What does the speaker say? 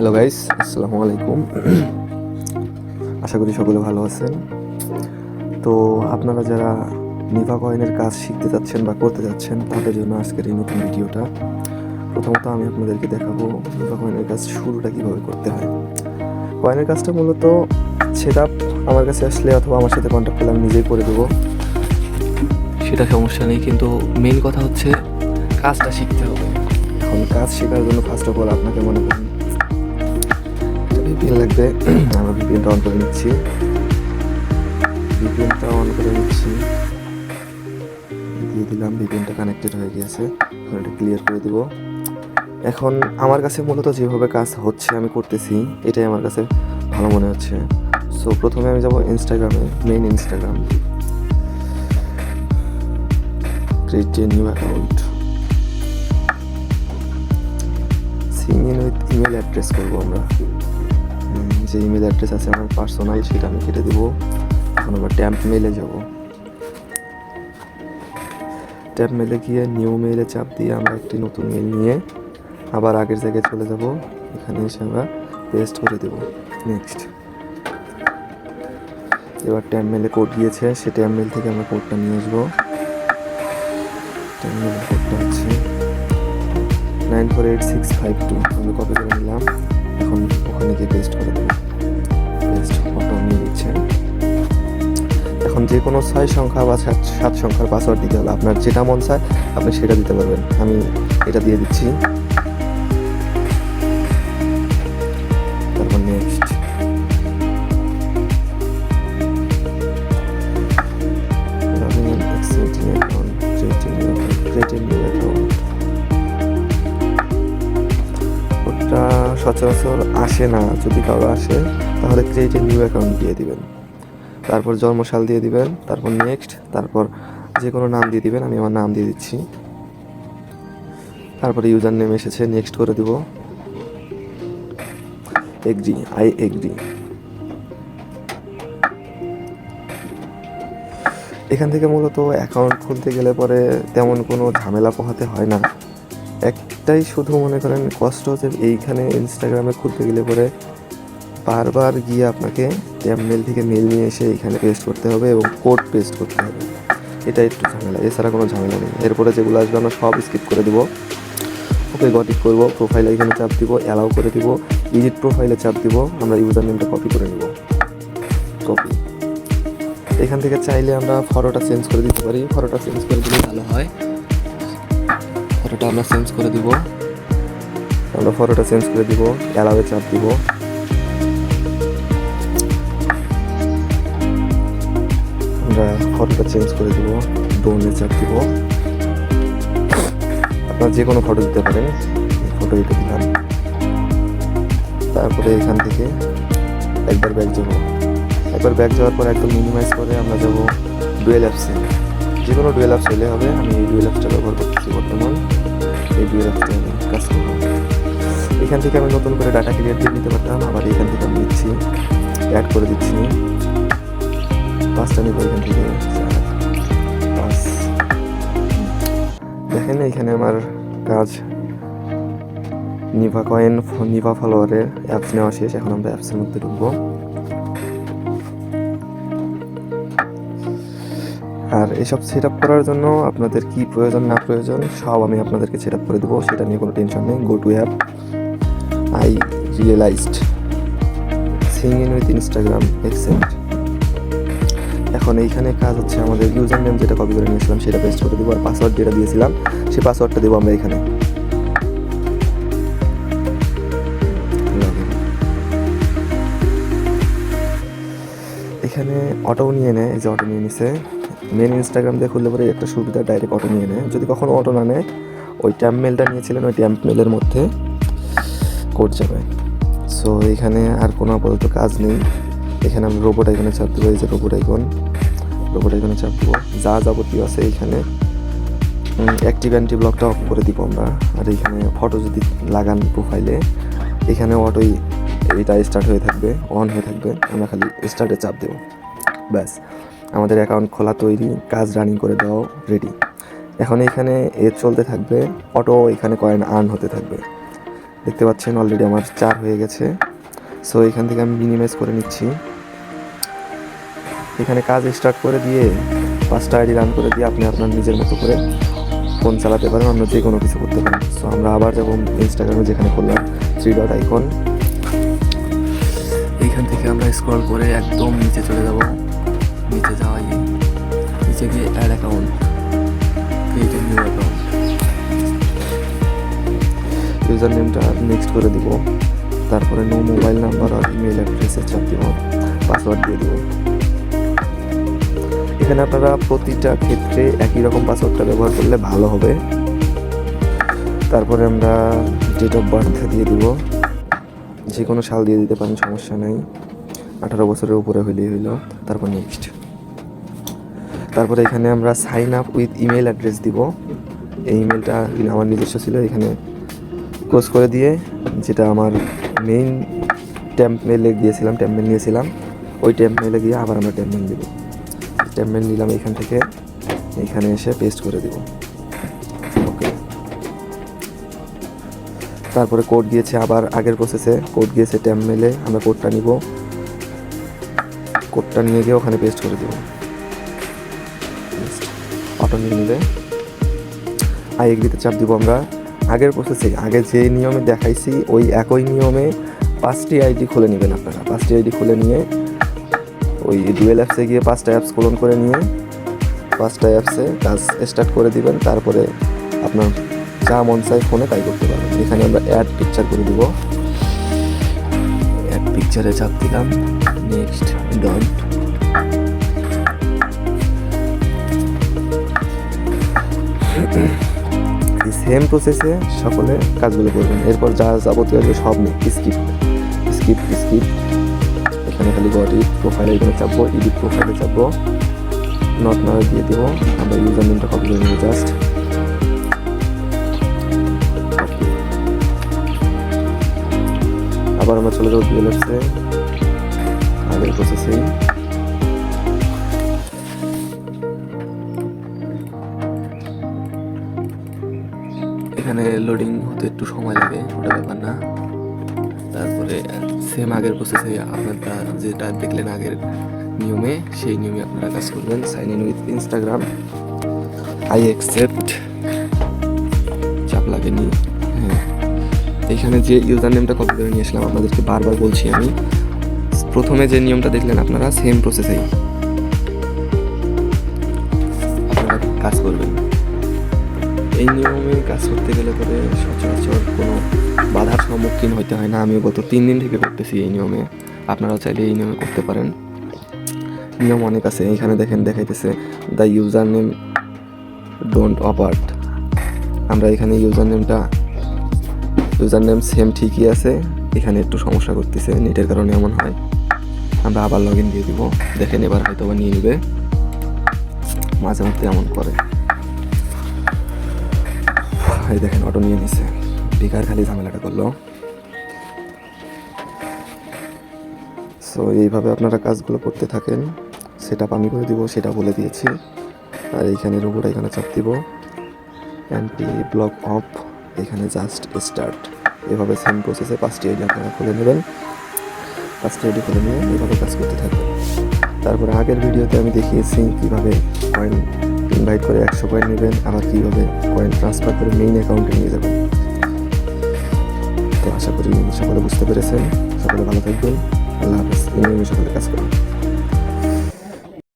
Hello guys আসসালামু আলাইকুম আশা করি সকলে ভালো আছেন। তো আপনারা যারা নিভা কয়েনের কাজ শিখতে যাচ্ছেন বা করতে যাচ্ছেন, তাদের জন্য আজকের এই নতুন ভিডিওটা। প্রথমত আমি আপনাদেরকে দেখাবো নিভা কয়েনের কাজ শুরুটা কীভাবে করতে হয়। কয়েনের কাজটা মূলত সেট আমার কাছে আসলে অথবা আমার সাথে কন্ট্যাক্ট করলে আমি নিজেই করে দেবো। সেটা সমস্যা নেই, কিন্তু মেন কথা হচ্ছে কাজটা শিখতে হবে। এখন কাজ শেখার জন্য ফার্স্ট অফ অল আপনাকে মনে করেন ভিপিএন লাগবে। আমরা ভিপিএনটা অন করে নিচ্ছি। ভিপিএনটা অন করে নিচ্ছি। দিয়ে দিলাম ভিপিএনটা কানেক্টেড হয়ে গিয়েছে। এটা ক্লিয়ার করে দিব। এখন আমার কাছে মূলত যেভাবে কাজ হচ্ছে, আমি করতেছি, এটাই আমার কাছে ভালো মনে হচ্ছে। সো প্রথমে আমি যাব ইনস্টাগ্রামে main Instagram create a new account sign in with email address করব আমরা। যে ইমেল অ্যাড্রেস আছে আমার পার্সোনাল সেটা আমি কেটে দেবো। এখন আমরা ট্যাম্প মেলে যাব। ট্যাম্প মেলে গিয়ে নিউ মেলে চাপ দিয়ে আমরা একটি নতুন মেল নিয়ে আবার আগের জায়গায় চলে যাব। এখানে এসে আমরা পেস্ট করে দেব। নেক্সট এবার ট্যাম্প মেলে কোড দিয়েছে সে ট্যাম্প মেল থেকে আমরা কোডটা নিয়ে আসব। ট্যাম্প মেলের কোডটা হচ্ছে nine four eight six five two আমি কপি করে নিলাম? এখন ওখানে গিয়ে পেস্ট করে দেবো। পেস্ট ফটো নিয়ে দিচ্ছে এখন যে কোনো ছয় সংখ্যা বা সাত সাত সংখ্যার পাসওয়ার্ড দিতে হবে আপনার যেটা মন চায় আপনি সেটা দিতে পারবেন। আমি এটা দিয়ে দিচ্ছি। তারপর নেক্সট সচরাচর আসে না। যদি কারও আসে, তাহলে ক্রিয়েট এ নিউ অ্যাকাউন্ট দিয়ে দিবেন। তারপর জন্মসাল দিয়ে দিবেন, তারপর নেক্সট তারপর যে কোনো নাম দিয়ে দিবেন, আমি আমার নাম দিয়ে দিচ্ছি। তারপরে ইউজার নেম এসেছে নেক্সট করে দিব। এগ্রি আই এগ্রি এখান থেকে মূলত অ্যাকাউন্ট খুলতে গেলে পরে তেমন কোনো ঝামেলা পোহাতে হয় না। একটাই শুধু মনে করেন কষ্ট হচ্ছে এইখানে ইনস্টাগ্রামে খুলতে গেলে পরে বারবার গিয়ে আপনাকে ট্যাব মেল থেকে মেল নিয়ে এসে এখানে পেস্ট করতে হবে এবং কোড পেস্ট করতে হবে। এটা একটু ঝামেলা, এছাড়া কোনো ঝামেলা নেই। এরপরে যেগুলো আসবে আমরা সব স্কিপ করে দেবো। ওকে গটিক করব প্রোফাইলে এখানে চাপ দিব অ্যালাউ করে দিব এডিট প্রোফাইলে চাপ দিব, আমরা ইউজার নেমটা কপি করে নেব। কপি এখান থেকে চাইলে আমরা ফটোটা চেঞ্জ করে দিতে পারি। ফটোটা চেঞ্জ করে দিলে ভালো হয়। ফটোটা আমরা চেঞ্জ করে দিব। আমরা ফটোটা চেঞ্জ করে দিব অ্যালাউয়ে চাপ দিব। আমরা ফটোটা চেঞ্জ করে দিব, ডোনে চাপ দিব। আপনার যে কোনো ফটো দিতে পারেন ফটো দিতে দিলাম। তারপরে এখান থেকে একবার ব্যাক যাব একবার ব্যাক যাওয়ার পর একদম মিনিমাইজ করে আমরা যাব ডুয়েল অ্যাপসে। যে কোনো ডুয়েল অ্যাপস হলে হবে, আমি এই ডুয়েল অ্যাপসটা ব্যবহার করতেছি বর্তমান। অ্যাপসটা আমি কাজ করব। এখান থেকে আমি নতুন করে ডাটা ক্লিয়ার দিয়ে নিতে পারতাম, আবার এখান থেকে আমি দিচ্ছি অ্যাড করে দিচ্ছি। পাঁচটা নিব এখান থেকে দেখেন এখানে আমার কাজ। নিভা কয়েন নিভা ফলোয়ারের অ্যাপস নেওয়া শেষ, এখন আমরা অ্যাপসের মধ্যে ঢুকবো। আর এসব সেট আপ করার জন্য আপনাদের কি প্রয়োজন, না প্রয়োজন, সব আমি আপনাদেরকে সেট আপ করে দেবো। সেটা নিয়ে কোনো টেনশন নেই। Go to app I realized sign in with Instagram account এখন এইখানে কাজ হচ্ছে আমাদের ইউজার নেম যেটা কপি করে নিয়েছিলাম, সেটা পেস্ট করে দেবো। আর পাসওয়ার্ড যেটা দিয়েছিলাম, সেই পাসওয়ার্ডটা দেবো আমরা এখানে। এখানে অটো নিয়ে নেয় এই যে অটো নিয়ে নিছে। মেন ইনস্টাগ্রাম দিয়ে খুললে পরে একটা সুবিধা ডাইরেক্ট অটো নিয়ে নেয়। যদি কখনো অটো না নেয়, ওই ট্যাম্প মেলটা নিয়েছিলেন, ওই ট্যাম্প মেলের মধ্যে কোড যাবে। সো এখানে আর কোনো আপাতত কাজ নেই। এখানে আমি রোবট আইকনে চাপ দেবো, এই যে রোবট আইকন রোবট আইকনে চাপ দেবো। যা যাবতীয় আছে এইখানে অ্যাক্টিভ অ্যান্টি ব্লকটা অফ করে দিব আমরা। আর এইখানে ফটো যদি লাগান প্রোফাইলে এখানে অটোই এটা স্টার্ট হয়ে থাকবে অন হয়ে থাকবে। আমরা খালি স্টার্টে চাপ দেবো। ব্যাস। আমাদের অ্যাকাউন্ট খোলা তৈরি, কাজ রানিং করে দেওয়া রেডি এখন এখানে এ চলতে থাকবে অটো এখানে কয়েন আর্ন হতে থাকবে। দেখতে পাচ্ছেন অলরেডি আমার চার হয়ে গেছে। সো এখান থেকে আমি মিনিমাইজ করে নিচ্ছি। এখানে কাজ স্টার্ট করে দিয়ে পাঁচটা আইডি রান করে দিয়ে আপনি আপনার নিজের মতো করে ফোন চালাতে পারেন, অন্য যে কোনো কিছু করতে পারেন। সো আমরা আবার যাব ইনস্টাগ্রামে যেখানে করলাম থ্রি ডট আইকন এইখান থেকে আমরা স্ক্রল করে একদম নিচে চলে যাব। নিচে যাওয়াই নিচে গিয়ে add account create new account user নেমটা নেক্সট করে দিব। তারপরে নো মোবাইল নাম্বার আর ইমেল অ্যাড্রেসে চাপ দিব। পাসওয়ার্ড দিয়ে দেবো। এখানে আপনারা প্রতিটা ক্ষেত্রে একই রকম পাসওয়ার্ডটা ব্যবহার করলে ভালো হবে। তারপরে আমরা ডেট অফ বার্থ দিয়ে দিব। যে কোনো সাল দিয়ে দিতে পারেন, সমস্যা নেই। আঠারো বছরের উপরে হইলেই হইল, তারপর নেক্সট তারপরে এখানে আমরা sign up with email address দিব। এই ইমেলটা আমার নিজস্ব ছিল, এখানে ক্লোজ করে দিয়ে যেটা আমার মেইন ট্যাম্প মেলে গিয়েছিলাম ট্যাম্প মেল নিয়েছিলাম, ওই ট্যাম্প মেলে গিয়ে আবার আমরা ট্যাম্প মেল দিব। ট্যাম্প মেল নিলাম এখান থেকে, এখানে এসে পেস্ট করে দিব। ওকে তারপরে কোড গিয়েছে আবার আগের প্রসেসে কোড গিয়েছে ট্যাম্প মেলে আমরা কোডটা নিব। কোডটা নিয়ে গিয়ে ওখানে পেস্ট করে দিব। অটো নিয়ে নিলে আই এগ্রিতে চাপ দিব আমরা। আগের প্রসেসে আগে যে নিয়মে দেখাইছি, ওই একই নিয়মে পাঁচটি আইডি খুলে নেবেন আপনারা। পাঁচটি আইডি খুলে নিয়ে ওই ডুয়েল অ্যাপসে গিয়ে পাঁচটা অ্যাপস খুলন করে নিয়ে পাঁচটা অ্যাপসে কাজ স্টার্ট করে দিবেন। তারপরে আপনার যা মন চাই ফোনে তাই করতে পারবেন। এখানে আমরা অ্যাড পিকচার করে দিব। অ্যাড পিকচারে চাপ দিলাম। নেক্সট ডট সেম প্রসেসে সকলে কাজগুলো করবেন। এরপর যা যাবতীয় যে সব নেই স্কিপ স্কিপ স্কিপ এখানে খালি বডি প্রোফাইলে এখানে চাপবো এডিট প্রোফাইলে চাপবো। নট নাও দিয়ে দিব। আমরা ইউজার নেমটা কপি করে নেব জাস্ট আবার আমরা চলে যাব ডিএলএফসে আগের প্রসেসেই এখানে লোডিং হতে একটু সময় লাগে, ওটা ব্যাপার না। তারপরে সেম আগের প্রসেসে আপনারটা যেটা দেখলেন আগের নিয়মে, সেই নিয়মে আপনারা কাজ করবেন। Sign in with Instagram I accept চাপ লাগেনি। হ্যাঁ। এখানে যে ইউজার নেমটা কপি করে নিয়ে আসলাম, আপনাদেরকে বারবার বলছি আমি। প্রথমে যে নিয়মটা দেখলেন আপনারা সেম প্রসেসেই আপনারা কাজ করবেন। এই নিয়মে কাজ করতে গেলে পরে সচরাচর কোনো বাধার সম্মুখীন হতে হয় না। আমি গত তিন দিন থেকে করতেছি এই নিয়মে। আপনারাও চাইলে এই নিয়মে করতে পারেন। নিয়ম অনেক আছে। এখানে দেখেন, দেখাইতেছে দ্য ইউজার নেম ডোন্ট অপার্ট আমরা এখানে ইউজার নেমটা ইউজার নেম সেম ঠিকই আছে। এখানে একটু সমস্যা করতেছে। নেটের কারণে এমন হয়। আমরা আবার লগ ইন দিয়ে দিব। দেখেন, এবার হয়তো নিয়ে নেবে। মাঝে মধ্যে এমন করে। এই দেখেন অটো নিয়ে নিছে। বেকার খালি ঝামেলাটা করল। সো এইভাবে আপনারা কাজগুলো করতে থাকেন। সেটা আমি করে দিব, সেটা বলে দিয়েছি। আর এইখানে রোবট এখানে চাপ দিব। অ্যান্টি ব্লক অফ এখানে জাস্ট স্টার্ট এভাবে সেম প্রসেসে পাঁচটি আইডি আপনারা খুলে নেবেন। পাঁচটি আইডি খুলে নিয়ে এভাবে কাজ করতে থাকবেন তারপরে আগের ভিডিওতে আমি দেখিয়েছি কীভাবে কয়েন ইনভাইট করে একশো কয়েন নেবেন। আবার কীভাবে কয়েন ট্রান্সফার করে মেইন অ্যাকাউন্টে নিয়ে যাবেন। তো আশা করি সকলে বুঝতে পেরেছেন। সকলে ভালো থাকবেন। আল্লাহ হাফেজ। এই নিয়ে সকলে কাজ করুন